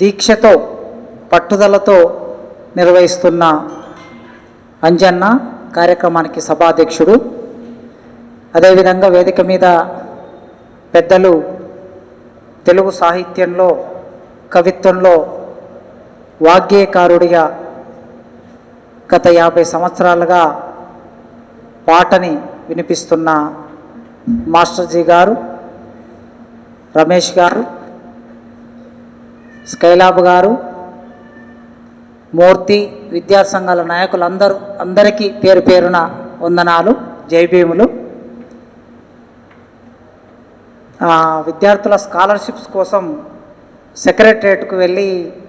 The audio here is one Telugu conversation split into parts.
దీక్షతో పట్టుదలతో నిర్వహిస్తున్న అంజన్న కార్యక్రమానికి సభాధ్యక్షుడు. అదేవిధంగా వేదిక మీద పెద్దలు తెలుగు సాహిత్యంలో కవిత్వంలో వాగ్గేయకారుడిగా గత యాభై సంవత్సరాలుగా పాటని వినిపిస్తున్న మాస్టర్జీ గారు రమేష్ గారు స్కైలాబ్ గారు మూర్తి విద్యా సంఘాల నాయకులందరూ అందరికీ పేరు పేరున వందనాలు జైభీములు విద్యార్థుల స్కాలర్షిప్స్ కోసం సెక్రటరేట్కు వెళ్ళి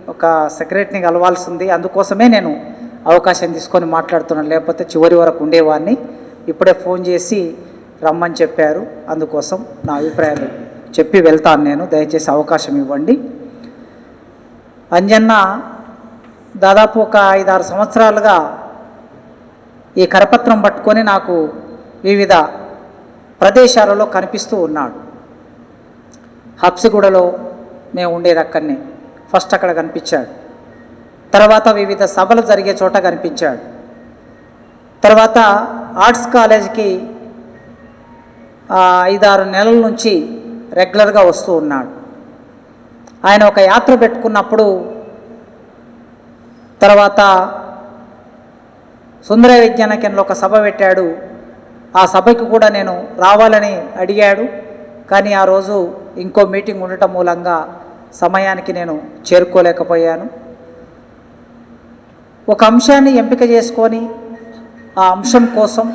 ఒక సెక్రటరీని కలవాల్సి ఉంది అందుకోసమే నేను అవకాశం తీసుకొని మాట్లాడుతున్నాను. లేకపోతే చివరి వరకు ఉండేవాడిని. ఇప్పుడే ఫోన్ చేసి రమ్మని చెప్పారు. అందుకోసం నా అభిప్రాయాలు చెప్పి వెళ్తాను నేను. దయచేసి అవకాశం ఇవ్వండి. అంజన్న దాదాపు ఒక ఐదారు సంవత్సరాలుగా ఈ కరపత్రం పట్టుకొని నాకు వివిధ ప్రదేశాలలో కనిపిస్తూ ఉన్నాడు. హబ్సిగూడలో మేము ఉండేది అక్కడనే ఫస్ట్ అక్కడ కనిపించాడు. తర్వాత వివిధ సభలు జరిగే చోట కనిపించాడు. తర్వాత ఆర్ట్స్ కాలేజీకి ఐదారు నెలల నుంచి రెగ్యులర్గా వస్తూ ఉన్నాడు. ఆయన ఒక యాత్ర పెట్టుకున్నప్పుడు తర్వాత సుందర విజ్ఞాన కేంద్రంలో ఒక సభ పెట్టాడు. ఆ సభకి కూడా నేను రావాలని అడిగాడు. కానీ ఆ రోజు ఇంకో మీటింగ్ ఉండటం మూలంగా సమయానికి నేను చేరుకోలేకపోయాను. ఒక అంశాన్ని ఎంపిక చేసుకొని ఆ అంశం కోసం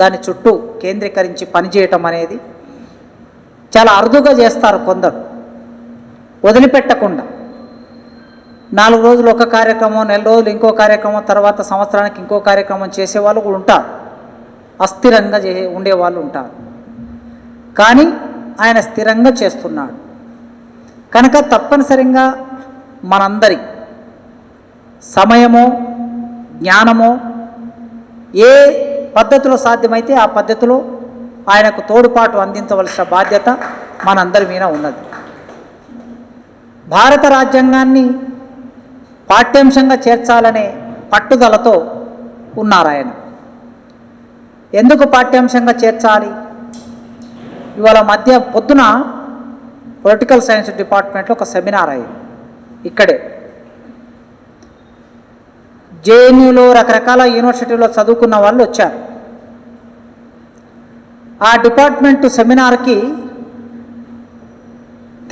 దాని చుట్టూ కేంద్రీకరించి పనిచేయటం అనేది చాలా అరుదుగా చేస్తారు కొందరు. వదిలిపెట్టకుండా. నాలుగు రోజులు ఒక కార్యక్రమం నెల రోజులు ఇంకో కార్యక్రమం తర్వాత సంవత్సరానికి ఇంకో కార్యక్రమం చేసేవాళ్ళు కూడా ఉంటారు. అస్థిరంగా చే ఉండేవాళ్ళు ఉంటారు. కానీ ఆయన స్థిరంగా చేస్తున్నాడు. కనుక తప్పనిసరిగా మనందరి సమయమో జ్ఞానమో ఏ పద్ధతిలో సాధ్యమైతే ఆ పద్ధతిలో ఆయనకు తోడుపాటు అందించవలసిన బాధ్యత మనందరి మీద ఉన్నది. భారత రాజ్యాంగాన్ని పాఠ్యాంశంగా చేర్చాలనే పట్టుదలతో ఉన్నారు ఆయన. ఎందుకు పాఠ్యాంశంగా చేర్చాలి? ఇవాళ మధ్య పొద్దున పొలిటికల్ సైన్స్ డిపార్ట్మెంట్లో ఒక సెమినార్ అయ్యింది. ఇక్కడే. జేఎన్యూలో రకరకాల యూనివర్సిటీలో చదువుకున్న వాళ్ళు వచ్చారు. ఆ department సెమినార్కి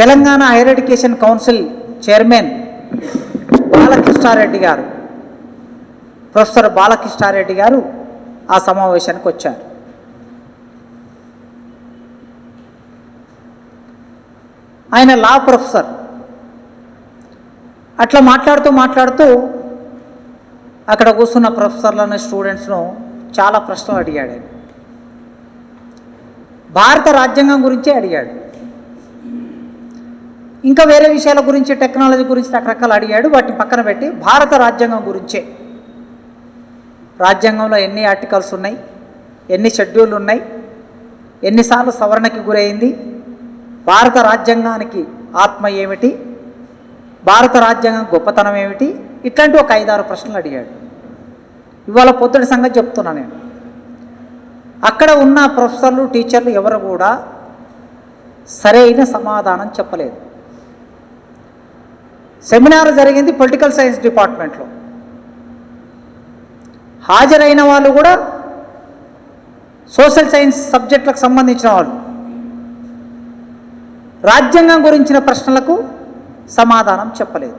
Telangana higher education council chairman Balakrishna Reddy garu professor Balakrishna Reddy గారు ఆ సమావేశానికి వచ్చారు. ఆయన లా ప్రొఫెసర్. అట్లా మాట్లాడుతూ మాట్లాడుతూ అక్కడ కూర్చున్న ప్రొఫెసర్లను స్టూడెంట్స్ను చాలా ప్రశ్నలు అడిగాడు భారత రాజ్యాంగం గురించే అడిగాడు. ఇంకా వేరే విషయాల గురించి టెక్నాలజీ గురించి రకరకాలు అడిగాడు. వాటిని పక్కన పెట్టి భారత రాజ్యాంగం గురించే. రాజ్యాంగంలో ఎన్ని ఆర్టికల్స్ ఉన్నాయి? ఎన్ని షెడ్యూల్ ఉన్నాయి? ఎన్నిసార్లు సవరణకి గురైంది? భారత రాజ్యాంగానికి ఆత్మ ఏమిటి? భారత రాజ్యాంగం గొప్పతనం ఏమిటి? ఇట్లాంటి ఒక ఐదారు ప్రశ్నలు అడిగాడు. ఇవాళ పొద్దుడి సంగతి చెప్తున్నా నేను. అక్కడ ఉన్న ప్రొఫెసర్లు టీచర్లు ఎవరు కూడా సరైన సమాధానం చెప్పలేదు. సెమినార్ జరిగింది పొలిటికల్ సైన్స్ డిపార్ట్మెంట్లో. హాజరైన వాళ్ళు కూడా సోషల్ సైన్స్ సబ్జెక్టులకు సంబంధించిన వాళ్ళు. రాజ్యాంగం గురించిన ప్రశ్నలకు సమాధానం చెప్పలేదు.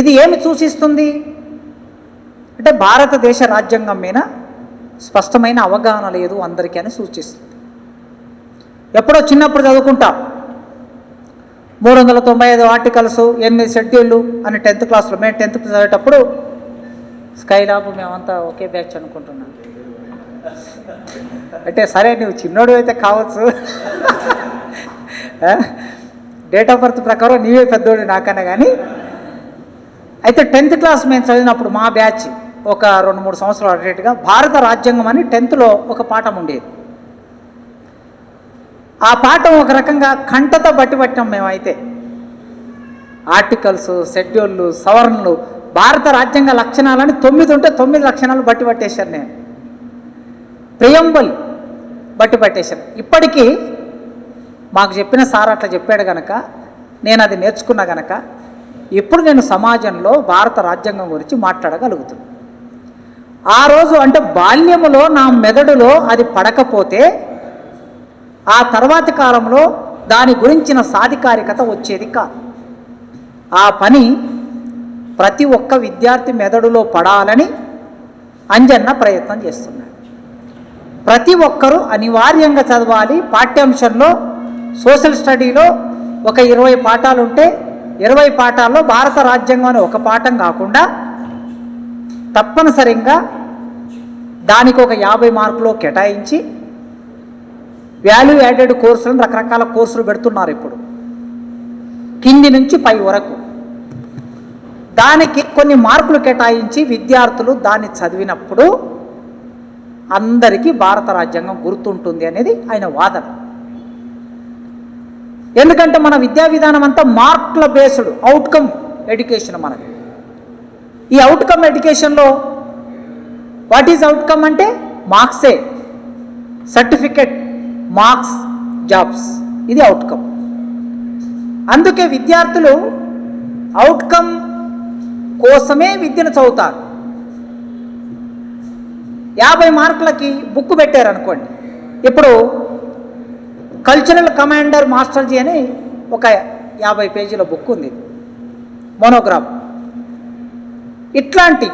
ఇది ఏమి సూచిస్తుంది? అంటే భారతదేశ రాజ్యాంగం మీద స్పష్టమైన అవగాహన లేదు అందరికీ అని సూచిస్తుంది. ఎప్పుడో చిన్నప్పుడు చదువుకుంటాం. మూడు వందల తొంభై ఐదు ఆర్టికల్స్ ఎనిమిది షెడ్యూళ్ళు అని టెన్త్ క్లాస్లో మేము టెన్త్ చదివేటప్పుడు స్కైలాబ్ మేమంతా ఒకే బ్యాచ్ అనుకుంటున్నాం. అంటే సరే నువ్వు చిన్నోడు అయితే కావచ్చు. డేట్ ఆఫ్ బర్త్ ప్రకారం నీవే పెద్దోడు నాకన్నా కానీ. అయితే టెన్త్ క్లాస్ మేము చదివినప్పుడు మా బ్యాచ్ ఒక రెండు మూడు సంవత్సరాలు అడిగేట్టుగా భారత రాజ్యాంగం అని టెన్త్లో ఒక పాఠం ఉండేది. ఆ పాఠం ఒక రకంగా కంటతో బట్టి పట్టినాం మేమైతే. ఆర్టికల్స్ షెడ్యూళ్ళు సవరణలు భారత రాజ్యాంగ లక్షణాలని తొమ్మిది ఉంటే తొమ్మిది లక్షణాలు బట్టి పట్టేశాను నేను. ప్రియంబల్ బట్టి పట్టేశాను ఇప్పటికీ మాకు చెప్పిన సార్ అట్లా చెప్పాడు గనక నేను అది నేర్చుకున్నా గనక ఇప్పుడు నేను సమాజంలో భారత రాజ్యాంగం గురించి మాట్లాడగలుగుతున్నాను ఆ రోజు అంటే బాల్యములో నా మెదడులో అది పడకపోతే ఆ తర్వాతి కాలంలో దాని గురించిన సాధికారికత వచ్చేది కాదు. ఆ పని ప్రతి ఒక్క విద్యార్థి మెదడులో పడాలని అంజన్న ప్రయత్నం చేస్తున్నాడు. ప్రతి ఒక్కరూ అనివార్యంగా చదవాలి. పాఠ్యాంశంలో సోషల్ స్టడీలో ఒక ఇరవై పాఠాలు ఉంటే ఇరవై పాఠాల్లో భారత రాజ్యాంగం అనే ఒక పాఠం కాకుండా తప్పనిసరిగా దానికి ఒక యాభై మార్కులు కేటాయించి వాల్యూ యాడెడ్ కోర్సులను రకరకాల కోర్సులు పెడుతున్నారు ఇప్పుడు. కింది నుంచి పై వరకు. దానికి కొన్ని మార్కులు కేటాయించి విద్యార్థులు దాన్ని చదివినప్పుడు అందరికీ భారత రాజ్యాంగం గుర్తుంటుంది అనేది ఆయన వాదన. ఎందుకంటే మన విద్యా విధానం అంతా మార్కుల బేస్డ్ అవుట్కమ్ ఎడ్యుకేషన్ మనది. ఈ అవుట్కమ్ ఎడ్యుకేషన్లో వాట్ ఈజ్ అవుట్కమ్ అంటే మార్క్సే సర్టిఫికెట్ మార్క్స్ జాబ్స్. ఇది అవుట్కమ్ అందుకే విద్యార్థులు అవుట్కమ్ కోసమే విద్యను చదువుతారు. యాభై మార్కులకి బుక్ పెట్టారనుకోండి. ఇప్పుడు కల్చరల్ కమాండర్ మాస్టర్జీ అని ఒక యాభై పేజీల బుక్ ఉంది. మోనోగ్రామ్ ఇట్లాంటి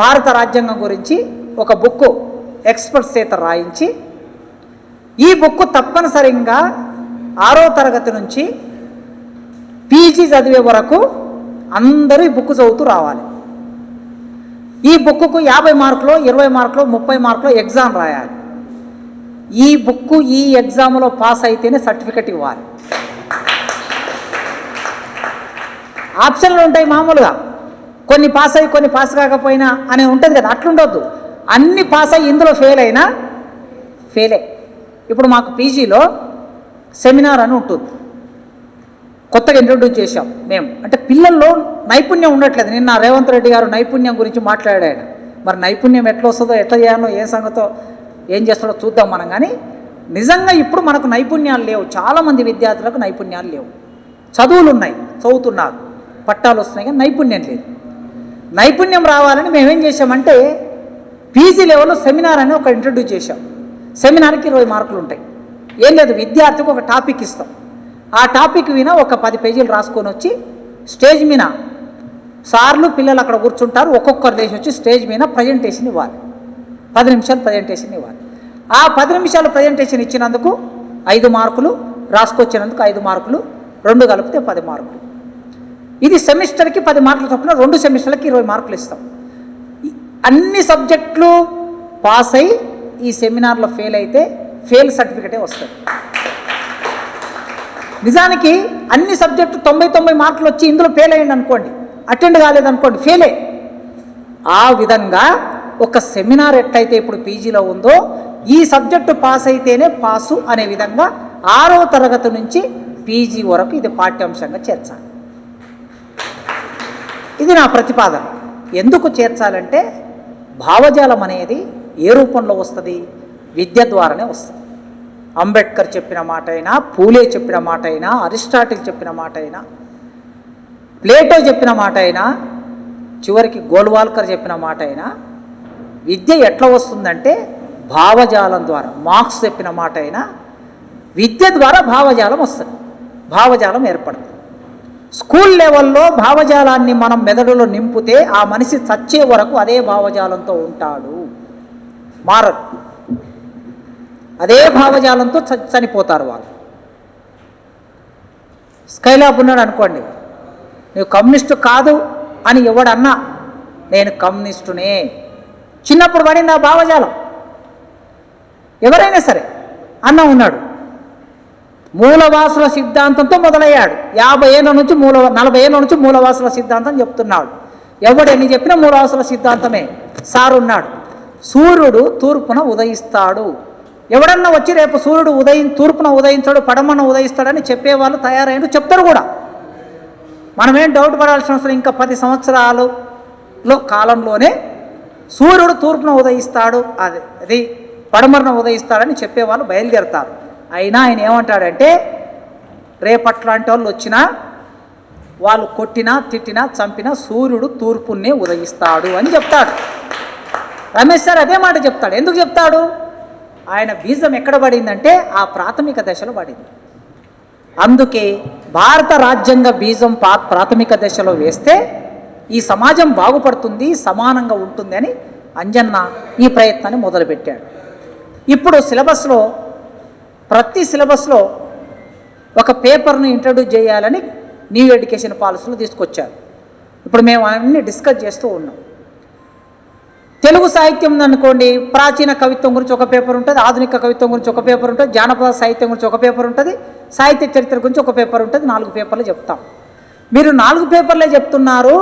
భారత రాజ్యాంగం గురించి ఒక బుక్ ఎక్స్పర్ట్స్ చేత రాయించి ఈ బుక్ తప్పనిసరిగా ఆరో తరగతి నుంచి పీజీ చదివే వరకు అందరూ ఈ బుక్ చదువుతూ రావాలి. ఈ బుక్కు యాభై మార్కులు ఇరవై మార్కులు ముప్పై మార్కులు ఎగ్జామ్ రాయాలి. ఈ బుక్ ఈ ఎగ్జామ్లో పాస్ అయితేనే సర్టిఫికెట్ ఇవ్వాలి. ఆప్షన్లు ఉంటాయి మామూలుగా. కొన్ని పాస్ అయ్యి కొన్ని పాస్ కాకపోయినా అని ఉంటుంది కదా అట్లుండొద్దు. అన్ని పాస్ అయ్యి ఇందులో ఫెయిల్ అయినా ఫెయిలే ఇప్పుడు మాకు పీజీలో సెమినార్ అని ఉంటుంది. కొత్తగా ఇంట్రొడ్యూస్ చేశాం మేము. అంటే పిల్లల్లో నైపుణ్యం ఉండట్లేదు. నిన్న రేవంత్ రెడ్డి గారు నైపుణ్యం గురించి మాట్లాడాడు మరి నైపుణ్యం ఎట్లా వస్తుందో ఎట్లా చేయాలో ఏ సంగతో ఏం చేస్తాడో చూద్దాం మనం. కానీ నిజంగా ఇప్పుడు మనకు నైపుణ్యాలు లేవు. చాలామంది విద్యార్థులకు నైపుణ్యాలు లేవు. చదువులు ఉన్నాయి చదువుతున్నారు. పట్టాలు వస్తున్నాయి కానీ నైపుణ్యం లేదు. నైపుణ్యం రావాలని మేమేం చేసామంటే పీజీ లెవెల్లో సెమినార్ అని ఒక ఇంట్రడ్యూస్ చేశాం. సెమినార్కి ఇరవై మార్కులు ఉంటాయి. ఏం లేదు విద్యార్థికి ఒక టాపిక్ ఇస్తాం. ఆ టాపిక్ విన ఒక పది పేజీలు రాసుకొని వచ్చి స్టేజ్ మీద సార్లు పిల్లలు అక్కడ కూర్చుంటారు ఒక్కొక్కరు లేచి వచ్చి స్టేజ్ మీద ప్రజెంటేషన్ ఇవ్వాలి. పది నిమిషాలు ప్రజెంటేషన్ ఇవ్వాలి. ఆ పది నిమిషాలు ప్రజెంటేషన్ ఇచ్చినందుకు ఐదు మార్కులు రాసుకొచ్చినందుకు ఐదు మార్కులు రెండు కలిపితే పది మార్కులు. ఇది సెమిస్టర్కి పది మార్కులు చొప్పున రెండు సెమిస్టర్లకి ఇరవై మార్కులు ఇస్తాం. అన్ని సబ్జెక్టులు పాస్ అయి ఈ సెమినార్లో ఫెయిల్ అయితే ఫెయిల్ సర్టిఫికేటే వస్తుంది. నిజానికి అన్ని సబ్జెక్టు తొంభై తొంభై మార్కులు వచ్చి ఇందులో ఫెయిల్ అయ్యింది అనుకోండి అటెండ్ కాలేదనుకోండి ఫెయిలే. ఆ విధంగా ఒక సెమినార్ ఎట్టయితే ఇప్పుడు పీజీలో ఉందో ఈ సబ్జెక్టు పాస్ అయితేనే పాసు అనే విధంగా ఆరో తరగతి నుంచి పీజీ వరకు ఇది పాఠ్యాంశంగా చేర్చాలి. ఇది నా ప్రతిపాదన. ఎందుకు చేర్చాలంటే భావజాలం అనేది ఏ రూపంలో వస్తుంది? విద్య ద్వారానే వస్తుంది. అంబేద్కర్ చెప్పిన మాట అయినా పూలే చెప్పిన మాట అయినా అరిస్టాటిల్ చెప్పిన మాట అయినా ప్లేటో చెప్పిన మాట అయినా చివరికి గోల్వాల్కర్ చెప్పిన మాట అయినా విద్య ఎట్లా వస్తుందంటే భావజాలం ద్వారా మార్క్స్ చెప్పిన మాట అయినా విద్య ద్వారా భావజాలం వస్తుంది. భావజాలం ఏర్పడుతుంది. స్కూల్ లెవెల్లో భావజాలాన్ని మనం మెదడులో నింపితే ఆ మనిషి చచ్చే వరకు అదే భావజాలంతో ఉంటాడు. మారదు అదే భావజాలంతో చ- చనిపోతారు వాళ్ళు. స్కైలాబ్ ఉన్నాడు అనుకోండి నువ్వు కమ్యూనిస్టు కాదు అని ఎవడన్నా నేను కమ్యూనిస్టునే. చిన్నప్పుడు పడింది ఆ భావజాలం. ఎవరైనా సరే అన్న ఉన్నాడు. మూలవాసుల సిద్ధాంతంతో మొదలయ్యాడు. యాభై ఏళ్ళ నుంచి మూల నలభై ఏళ్ళ నుంచి మూలవాసుల సిద్ధాంతం చెప్తున్నాడు. ఎవడు ఎన్ని చెప్పినా మూలవాసుల సిద్ధాంతమే. సారు ఉన్నాడు. సూర్యుడు తూర్పున ఉదయిస్తాడు. ఎవడన్నా వచ్చి రేపు సూర్యుడు ఉదయం తూర్పున ఉదయించాడు పడమన ఉదయిస్తాడని చెప్పేవాళ్ళు తయారైన చెప్తారు కూడా. మనమేం డౌట్ పడాల్సిన అవసరం ఇంకా పది సంవత్సరాలలో కాలంలోనే సూర్యుడు తూర్పున ఉదయిస్తాడు అది అది పడమరన ఉదయిస్తాడని చెప్పేవాళ్ళు బయలుదేరుతారు. అయినా ఆయన ఏమంటాడంటే రేపట్లాంటి వాళ్ళు వచ్చినా వాళ్ళు కొట్టినా తిట్టినా చంపినా సూర్యుడు తూర్పునే ఉదయిస్తాడు అని చెప్తాడు. రమేష్ సార్ అదే మాట చెప్తాడు. ఎందుకు చెప్తాడు? ఆయన బీజం ఎక్కడ పడిందంటే ఆ ప్రాథమిక దశలో పడింది. అందుకే భారత రాజ్యాంగ బీజం పా ప్రాథమిక దశలో వేస్తే ఈ సమాజం బాగుపడుతుంది సమానంగా ఉంటుంది అని అంజన్న ఈ ప్రయత్నాన్ని మొదలుపెట్టాడు. ఇప్పుడు సిలబస్లో ప్రతి సిలబస్లో ఒక పేపర్ను ఇంట్రడ్యూస్ చేయాలని న్యూ ఎడ్యుకేషన్ పాలసీలు తీసుకొచ్చారు. ఇప్పుడు మేము అన్ని డిస్కస్ చేస్తూ ఉన్నాం. తెలుగు సాహిత్యం అనుకోండి ప్రాచీన కవిత్వం గురించి ఒక పేపర్ ఉంటుంది ఆధునిక కవిత్వం గురించి ఒక పేపర్ ఉంటుంది జానపద సాహిత్యం గురించి ఒక పేపర్ ఉంటుంది సాహిత్య చరిత్ర గురించి ఒక పేపర్ ఉంటుంది నాలుగు పేపర్లు చెప్తాం. మీరు నాలుగు పేపర్లే చెప్తున్నారు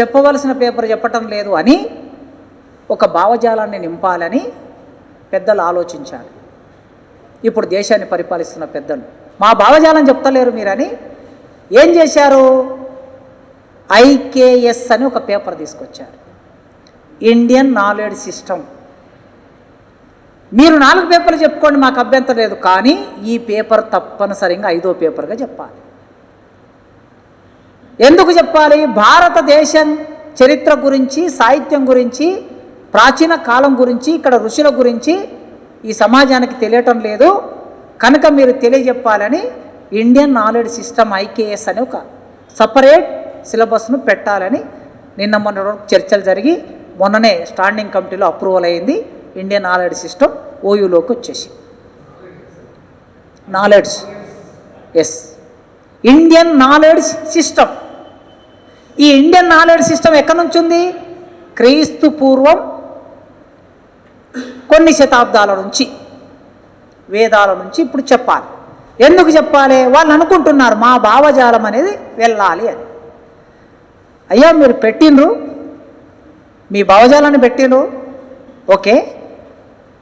చెప్పవలసిన పేపర్ చెప్పటం లేదు అని ఒక భావజాలాన్ని నింపాలని పెద్దలు ఆలోచించారు. ఇప్పుడు దేశాన్ని పరిపాలిస్తున్న పెద్దలు. మా భావజాలం చెప్తలేరు మీరని ఏం చేశారు? ఐకేఎస్ అని ఒక పేపర్ తీసుకొచ్చారు. ఇండియన్ నాలెడ్జ్ సిస్టమ్ మీరు నాలుగు పేపర్లు చెప్పుకోండి మాకు అభ్యంతరం లేదు. కానీ ఈ పేపర్ తప్పనిసరిగా ఐదో పేపర్గా చెప్పాలి. ఎందుకు చెప్పాలి? భారతదేశం చరిత్ర గురించి సాహిత్యం గురించి ప్రాచీన కాలం గురించి ఇక్కడ ఋషుల గురించి ఈ సమాజానికి తెలియటం లేదు. కనుక మీరు తెలియజెప్పాలని ఇండియన్ నాలెడ్జ్ సిస్టమ్ ఐకేఎస్ అని ఒక సపరేట్ సిలబస్ను పెట్టాలని నిన్న మొన్న చర్చలు జరిగి మొన్ననే స్టాండింగ్ కమిటీలో అప్రూవల్ అయింది. ఇండియన్ నాలెడ్జ్ సిస్టమ్ ఓయూలోకి వచ్చేసి. Knowledge. Yes. Indian knowledge system. ఈ ఇండియన్ నాలెడ్జ్ సిస్టమ్ ఎక్కడి నుంచి ఉంది? క్రీస్తు పూర్వం కొన్ని శతాబ్దాల నుంచి వేదాల నుంచి ఇప్పుడు చెప్పాలి. ఎందుకు చెప్పాలి? వాళ్ళు అనుకుంటున్నారు మా భావజాలం అనేది వెళ్ళాలి అని. అయ్యా మీరు పెట్టిండ్రు. మీ భావజాలాన్ని పెట్టిండ్రు? ఓకే.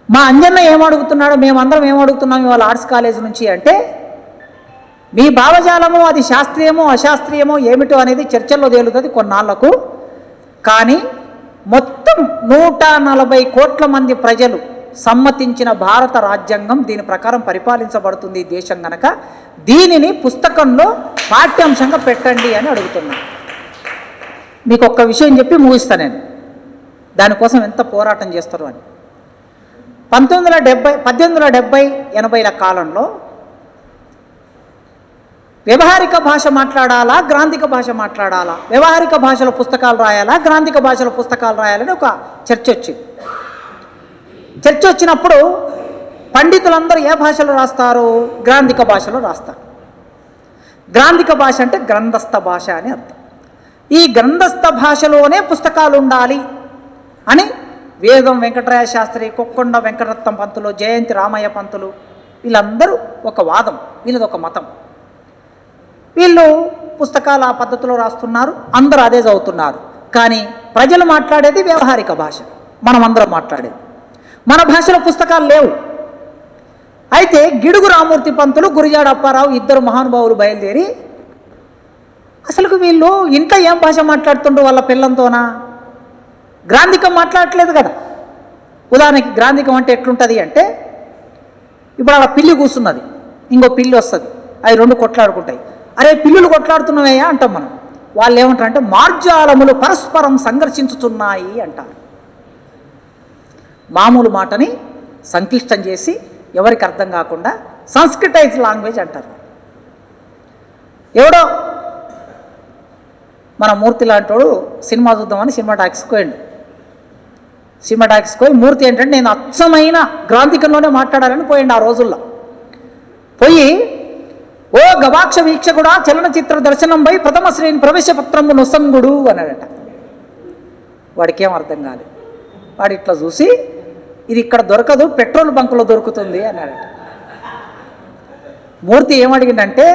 మా అంజన్న ఏమడుగుతున్నాడో మేమందరం ఏమడుగుతున్నాం ఇవాళ ఆర్ట్స్ కాలేజ్ నుంచి అంటే మీ భావజాలము అది శాస్త్రీయమో అశాస్త్రీయమో ఏమిటో అనేది చర్చల్లో తేలుతుంది కొన్నాళ్ళకు. కానీ మొత్తం నూట నలభై కోట్ల మంది ప్రజలు సమ్మతించిన భారత రాజ్యాంగం దీని ప్రకారం పరిపాలించబడుతుంది ఈ దేశం గనక. దీనిని పుస్తకంలో పాఠ్యాంశంగా పెట్టండి అని అడుగుతున్నాను మీకు ఒక్క విషయం చెప్పి ముగిస్తాను నేను. దానికోసం ఎంత పోరాటం చేస్తారు అని. పంతొమ్మిది వందల డెబ్బై పద్దెనిమిది వందల డెబ్బై ఎనభైల కాలంలో వ్యవహారిక భాష మాట్లాడాలా గ్రాంధిక భాష మాట్లాడాలా? వ్యవహారిక భాషలో పుస్తకాలు రాయాలా గ్రాంధిక భాషలో పుస్తకాలు రాయాలని ఒక చర్చ వచ్చింది. చర్చ వచ్చినప్పుడు పండితులందరూ ఏ భాషలో రాస్తారు? గ్రాంధిక భాషలో రాస్తారు. గ్రాంధిక భాష అంటే గ్రంథస్థ భాష అని అర్థం. ఈ గ్రంథస్థ భాషలోనే పుస్తకాలు ఉండాలి. అని వేదం వెంకటరాయ శాస్త్రి కొక్కొండ వెంకటరత్నం పంతులు జయంతి రామయ్య పంతులు వీళ్ళందరూ ఒక వాదం వీళ్ళది ఒక మతం. వీళ్ళు పుస్తకాలు ఆ పద్ధతిలో రాస్తున్నారు అందరూ అదే చదువుతున్నారు. కానీ ప్రజలు మాట్లాడేది వ్యవహారిక భాష మనం అందరం మాట్లాడేది. మన భాషలో పుస్తకాలు లేవు. అయితే గిడుగు రామూర్తి పంతులు గురిజాడ అప్పారావు ఇద్దరు మహానుభావులు బయలుదేరి అసలు వీళ్ళు ఇంట్లో ఏం భాష మాట్లాడుతుండ్రు వాళ్ళ పిల్లంతోనా? గ్రాంధికం మాట్లాడట్లేదు కదా. ఉదాహరణకి గ్రాంధికం అంటే ఎట్లుంటుంది అంటే ఇప్పుడు అలా పిల్లి కూర్చున్నది ఇంకో పిల్లి వస్తుంది అవి రెండు కొట్లాడుకుంటాయి. అరే పిల్లులు కొట్లాడుతున్నవయ్యా అంటాం మనం. వాళ్ళు ఏమంటారు అంటే మార్జాలములు పరస్పరం సంఘర్షించుతున్నాయి అంటారు. మామూలు మాటని సంక్లిష్టం చేసి ఎవరికి అర్థం కాకుండా సంస్కృటైజ్ లాంగ్వేజ్ అంటారు. ఎవడో మన మూర్తి లాంటోడు సినిమా చూద్దామని సినిమా టాక్స్కి పోయిండు. సినిమాటాక్స్ పోయి మూర్తి ఏంటంటే నేను అచ్చమైన గ్రాంధికంలోనే మాట్లాడాలని పోయిండు ఆ రోజుల్లో. పోయి ఓ గవాక్ష వీక్షకుడా చలనచిత్ర దర్శనంపై ప్రథమ శ్రేణి ప్రవేశపత్రము నొసంగుడు అన్నాడట. వాడికి ఏం అర్థం కాలేదు వాడు ఇట్లా చూసి ఇది ఇక్కడ దొరకదు పెట్రోల్ బంకులో దొరుకుతుంది అన్నాడట. మూర్తి ఏమడిగిందంటే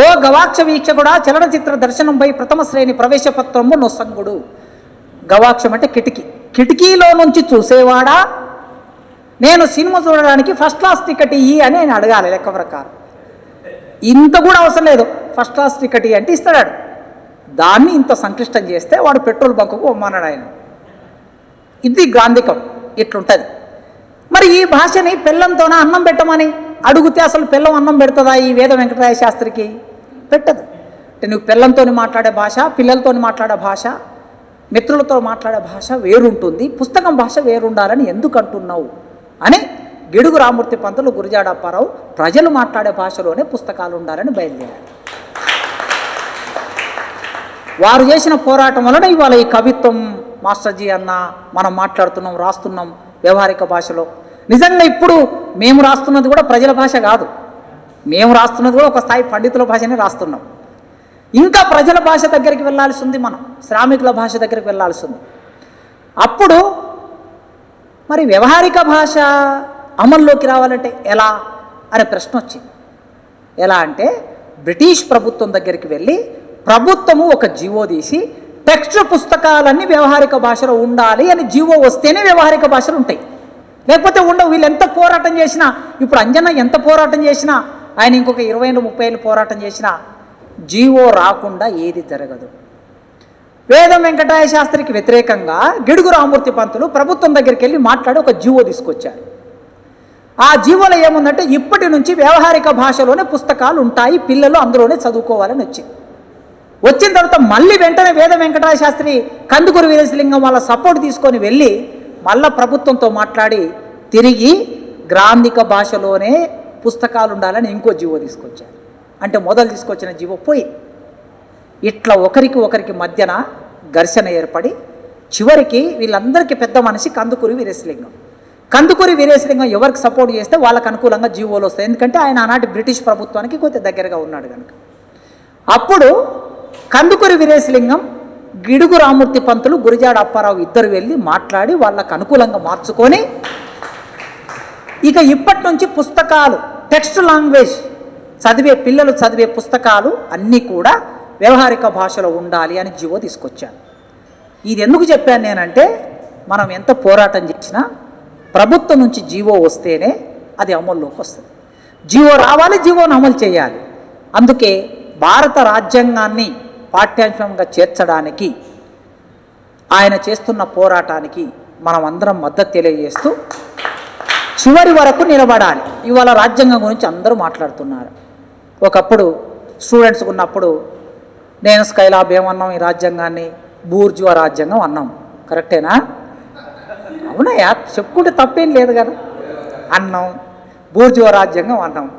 ఓ గవాక్ష వీక్షకుడా చలనచిత్ర దర్శనంపై ప్రథమ శ్రేణి ప్రవేశపత్రము నొసంగుడు. గవాక్షం అంటే కిటికీ. కిటికీలో నుంచి చూసేవాడా? నేను సినిమా చూడడానికి ఫస్ట్ క్లాస్ టికెట్ ఇయ్యి అని నేను అడగాలి లెక్క ప్రకారం. ఇంత కూడా అవసరం లేదు. ఫస్ట్ క్లాస్ టికెట్ ఇయ్యి అంటే ఇస్తాడు దాన్ని ఇంత సంక్లిష్టం చేస్తే వాడు పెట్రోల్ బంకుకు పొమ్మన్నాడు ఆయన. ఇది గ్రాంధికం ఇట్లుంటుంది. మరి ఈ భాషని పిల్లంతోన అన్నం పెట్టమని? అడుగుతే అసలు పిల్లం అన్నం పెడుతుందా ఈ వేద వెంకటరాయ శాస్త్రికి? పెట్టదు. అంటే నువ్వు పిల్లంతో మాట్లాడే భాష పిల్లలతో మాట్లాడే భాష మిత్రులతో మాట్లాడే భాష వేరుంటుంది పుస్తకం భాష వేరుండాలని ఎందుకు అంటున్నావు అని గిడుగు రామూర్తి పంతులు గురిజాడ అప్పారావు ప్రజలు మాట్లాడే భాషలోనే పుస్తకాలు ఉండాలని బయలుదేరారు. వారు చేసిన పోరాటం వలన ఇవాళ ఈ కవిత్వం మాస్టర్జీ అన్న మనం మాట్లాడుతున్నాం రాస్తున్నాం వ్యవహారిక భాషలో. నిజంగా ఇప్పుడు మేము రాస్తున్నది కూడా ప్రజల భాష కాదు. మేము రాస్తున్నది కూడా ఒక స్థాయి పండితుల భాషనే రాస్తున్నాం. ఇంకా ప్రజల భాష దగ్గరికి వెళ్ళాల్సి ఉంది మనం శ్రామికుల భాష దగ్గరికి వెళ్ళాల్సి ఉంది. అప్పుడు మరి వ్యవహారిక భాష అమల్లోకి రావాలంటే ఎలా అనే ప్రశ్న వచ్చింది. ఎలా అంటే బ్రిటిష్ ప్రభుత్వం దగ్గరికి వెళ్ళి ప్రభుత్వము ఒక జీవో తీసి టెక్స్ట్ పుస్తకాలన్నీ వ్యవహారిక భాషలో ఉండాలి అని జీవో వస్తేనే వ్యవహారిక భాషలు ఉంటాయి. లేకపోతే ఉండవు వీళ్ళు ఎంత పోరాటం చేసినా ఇప్పుడు అంజన ఎంత పోరాటం చేసినా ఆయన ఇంకొక ఇరవై ఏళ్ళు ముప్పై ఏళ్ళు పోరాటం చేసినా జీవో రాకుండా ఏది జరగదు. వేదం వెంకటాయ శాస్త్రికి వ్యతిరేకంగా గిడుగు రామూర్తి పంతులు ప్రభుత్వం దగ్గరికి వెళ్ళి మాట్లాడి ఒక జీవో తీసుకొచ్చారు. ఆ జీవోలో ఏముందంటే ఇప్పటి నుంచి వ్యవహారిక భాషలోనే పుస్తకాలు ఉంటాయి పిల్లలు అందులోనే చదువుకోవాలని వచ్చింది. వచ్చిన తర్వాత మళ్ళీ వెంటనే వేద వెంకటాయ శాస్త్రి కందుకూరు వీరేశలింగం వాళ్ళ సపోర్ట్ తీసుకొని వెళ్ళి మళ్ళా ప్రభుత్వంతో మాట్లాడి తిరిగి గ్రాంధిక భాషలోనే పుస్తకాలు ఉండాలని ఇంకో జీవో తీసుకొచ్చారు. అంటే మొదలు తీసుకొచ్చిన జీవో పోయి. ఇట్లా ఒకరికి ఒకరికి మధ్యన ఘర్షణ ఏర్పడి చివరికి వీళ్ళందరికీ పెద్ద మనిషి కందుకూరి వీరేశలింగం. కందుకూరి వీరేశలింగం ఎవరికి సపోర్ట్ చేస్తే వాళ్ళకు అనుకూలంగా జీవోలు వస్తాయి. ఎందుకంటే ఆయన ఆనాటి బ్రిటిష్ ప్రభుత్వానికి కొద్దిగా దగ్గరగా ఉన్నాడు కనుక. అప్పుడు కందుకూరి వీరేశలింగం గిడుగు రామూర్తి పంతులు గురిజాడ అప్పారావు ఇద్దరు వెళ్ళి మాట్లాడి వాళ్ళకు అనుకూలంగా మార్చుకొని ఇక ఇప్పటి నుంచి పుస్తకాలు టెక్స్ట్ లాంగ్వేజ్ చదివే పిల్లలు చదివే పుస్తకాలు అన్నీ కూడా వ్యవహారిక భాషలో ఉండాలి అని జీవో తీసుకొచ్చాను ఇది ఎందుకు చెప్పాను నేనంటే మనం ఎంత పోరాటం చేసినా ప్రభుత్వం నుంచి జీవో వస్తేనే అది అమల్లోకి వస్తుంది. జీవో రావాలి జీవోను అమలు చేయాలి. అందుకే భారత రాజ్యాంగాన్ని పాఠ్యాంశంగా చేర్చడానికి ఆయన చేస్తున్న పోరాటానికి మనం అందరం మద్దతు తెలియజేస్తూ చివరి వరకు నిలబడాలి. ఇవాళ రాజ్యాంగం గురించి అందరూ మాట్లాడుతున్నారు. ఒకప్పుడు స్టూడెంట్స్ ఉన్నప్పుడు నేను స్కైలాబ్ ఏమన్నాం? ఈ రాజ్యాంగాన్ని బూర్జువా రాజ్యాంగం అన్నాం. కరెక్టేనా? అవునయ్యా చెప్పుకుంటే తప్పేం లేదు కదా. అన్నాం. బూర్జువా రాజ్యాంగం అన్నాం.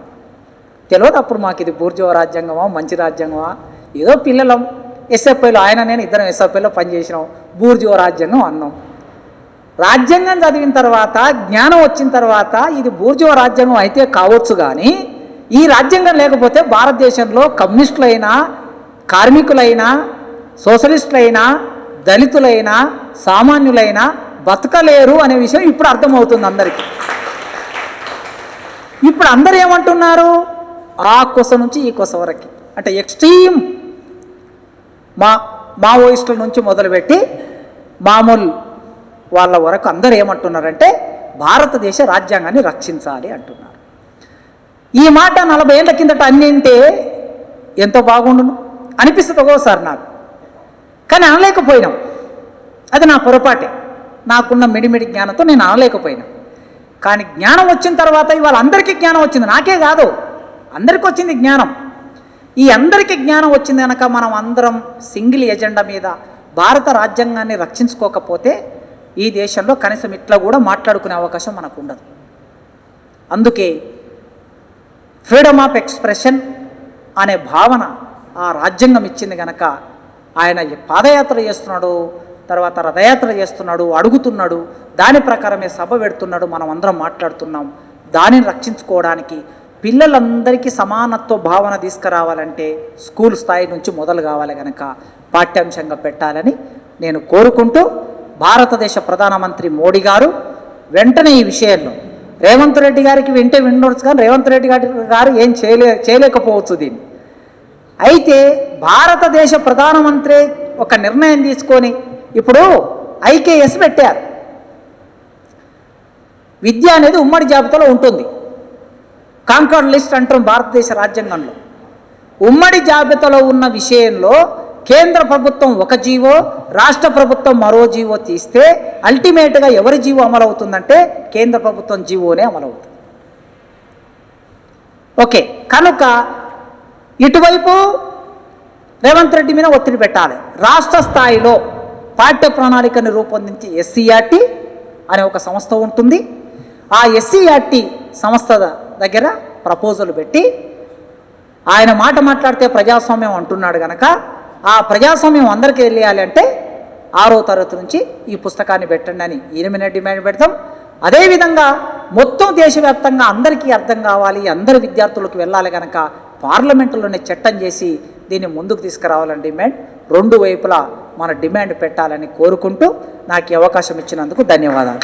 తెలియదు అప్పుడు మాకు ఇది బూర్జువా రాజ్యాంగమా మంచి రాజ్యాంగమా? ఏదో పిల్లలం. ఎస్ఎఫ్ఐలో ఆయన నేను ఇద్దరం ఎస్ఎఫ్ఐలో పనిచేసినాం. బూర్జువా రాజ్యాంగం అన్నాం. రాజ్యాంగం చదివిన తర్వాత జ్ఞానం వచ్చిన తర్వాత ఇది బూర్జువా రాజ్యాంగం అయితే కావచ్చు కానీ ఈ రాజ్యాంగం లేకపోతే భారతదేశంలో కమ్యూనిస్టులైనా కార్మికులైనా సోషలిస్టులైనా దళితులైనా సామాన్యులైనా బతకలేరు అనే విషయం ఇప్పుడు అర్థమవుతుంది అందరికీ. ఇప్పుడు అందరు ఏమంటున్నారు? ఆ కొస నుంచి ఈ కొస వరకు. అంటే ఎక్స్ట్రీమ్ మా మావోయిస్టుల నుంచి మొదలుపెట్టి మామూలు వాళ్ళ వరకు అందరు ఏమంటున్నారంటే భారతదేశ రాజ్యాంగాన్ని రక్షించాలి అంటున్నారు. ఈ మాట నలభై ఏళ్ళ కిందట అన్నింటే ఎంతో బాగుండును? అనిపిస్తుంది ఒక్కోసారి నాకు. కానీ అనలేకపోయినాం. అది నా పొరపాటే. నాకున్న మిడిమిడి జ్ఞానంతో నేను అనలేకపోయినా. కానీ జ్ఞానం వచ్చిన తర్వాత ఇవాళ అందరికీ జ్ఞానం వచ్చింది. నాకే కాదు. అందరికీ వచ్చింది జ్ఞానం. ఈ అందరికీ జ్ఞానం వచ్చింది కనుక మనం అందరం సింగిల్ ఎజెండా మీద భారత రాజ్యాంగాన్ని రక్షించుకోకపోతే ఈ దేశంలో కనీసం ఇట్లా కూడా మాట్లాడుకునే అవకాశం మనకు ఉండదు. అందుకే ఫ్రీడమ్ ఆఫ్ ఎక్స్ప్రెషన్ అనే భావన ఆ రాజ్యాంగం ఇచ్చింది కనుక ఆయన పాదయాత్ర చేస్తున్నాడు తర్వాత రథయాత్ర చేస్తున్నాడు అడుగుతున్నాడు దాని ప్రకారమే సభ పెడుతున్నాడు మనం అందరం మాట్లాడుతున్నాం. దానిని రక్షించుకోవడానికి పిల్లలందరికీ సమానత్వ భావన తీసుకురావాలంటే స్కూల్ స్థాయి నుంచి మొదలు కావాలి కనుక పాఠ్యాంశంగా పెట్టాలని నేను కోరుకుంటూ భారతదేశ ప్రధానమంత్రి మోడీ గారు వెంటనే ఈ విషయంలో రేవంత్ రెడ్డి గారికి వింటే విండొచ్చు కానీ రేవంత్ రెడ్డి గారి గారు ఏం చేయలే చేయలేకపోవచ్చు దీన్ని. అయితే భారతదేశ ప్రధానమంత్రి ఒక నిర్ణయం తీసుకొని ఇప్పుడు ఐకేఎస్ పెట్టారు. విద్య అనేది ఉమ్మడి జాబితాలో ఉంటుంది. కాంకర్డ్ లిస్ట్ అంటాం భారతదేశ రాజ్యాంగంలో. ఉమ్మడి జాబితాలో ఉన్న విషయంలో కేంద్ర ప్రభుత్వం ఒక జీవో రాష్ట్ర ప్రభుత్వం మరో జీవో తీస్తే అల్టిమేట్గా ఎవరి జీవో అమలవుతుందంటే కేంద్ర ప్రభుత్వం జీవోనే అమలవుతుంది. ఓకే కనుక ఇటువైపు రేవంత్ రెడ్డి మీద ఒత్తిడి పెట్టాలి. రాష్ట్ర స్థాయిలో పాఠ్య ప్రణాళికను రూపొందించి ఎస్సీఆర్టీ అనే ఒక సంస్థ ఉంటుంది. ఆ ఎస్సీఆర్టీ సంస్థ దగ్గర ప్రపోజల్ పెట్టి ఆయన మాట మాట్లాడితే ప్రజాస్వామ్యం అంటున్నాడు కనుక ఆ ప్రజాస్వామ్యం అందరికీ తెలియాలి అంటే ఆరో తరగతి నుంచి ఈ పుస్తకాన్ని పెట్టండి అని ఈయన డిమాండ్ పెడతాం. అదేవిధంగా మొత్తం దేశవ్యాప్తంగా అందరికీ అర్థం కావాలి అందరు విద్యార్థులకు వెళ్ళాలి కనుక పార్లమెంటులోనే చట్టం చేసి దీన్ని ముందుకు తీసుకురావాలని డిమాండ్. రెండు వైపులా మన డిమాండ్ పెట్టాలని కోరుకుంటూ నాకు అవకాశం ఇచ్చినందుకు ధన్యవాదాలు.